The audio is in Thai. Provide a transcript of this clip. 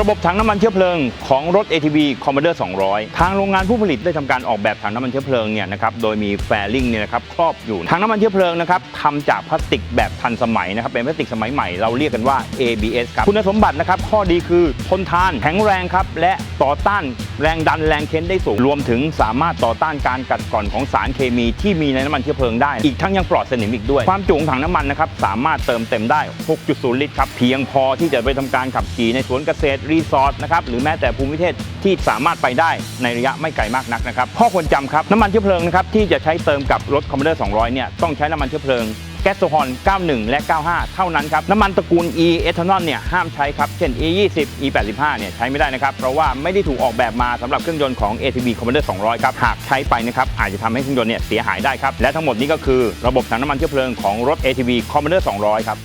ระบบถังน้ำมันเชื้อเพลิงของรถ ATV Commander 200 ทางโรงงานผู้ผลิตได้ทำการออกแบบถังน้ำมันเชื้อเพลิงเนี่ยนะครับ โดยมีแฟลิงเนี่ยนะครับครอบอยู่ ถังน้ำมันเชื้อเพลิงนะครับทำจากพลาสติกแบบทันสมัยนะครับ เป็นพลาสติกสมัยใหม่ เราเรียกกันว่า ABS ครับ คุณสมบัตินะครับ ข้อดีคือทนทานแข็งแรงครับ และต่อต้านแรงดันแรงเค้นได้สูง รวมถึงสามารถต่อต้านการกัดกร่อนของสารเคมีที่มีในน้ำมันเชื้อเพลิงได้ อีกทั้งยังปลอดสนิมอีกด้วย ความจุของถังน้ำมันนะครับ สามารถเติมเต็มได้ 6.0 ลิตรครับ เพียงพอที่จะไปทำการขับขี่ในสวนเกษตรรีสอร์ทนะครับหรือแม้แต่ภูมิประเทศที่สามารถไปได้ในระยะไม่ไกลมากนักนะครับข้อควรจำครับน้ำมันเชื้อเพลิงนะครับที่จะใช้เติมกับรถคอมมานเดอร์200เนี่ยต้องใช้น้ำมันเชื้อเพลิงแก๊สโซฮอล 91 และ 95 เท่านั้นครับ น้ำมันตระกูล e เอทานอลเนี่ยห้ามใช้ครับ เช่น e 20 e 85เนี่ยใช้ไม่ได้นะครับ เพราะว่าไม่ได้ถูกออกแบบมาสำหรับเครื่องยนต์ของ ATV Commander 200 ครับ หากใช้ไปนะครับ อาจจะทำให้เครื่องยนต์เนี่ยเสียหายได้ครับ และทั้งหมดนี้ก็คือระบบถังน้ำมันเชื้อเพลิงของรถ ATV Commander 200 ครับ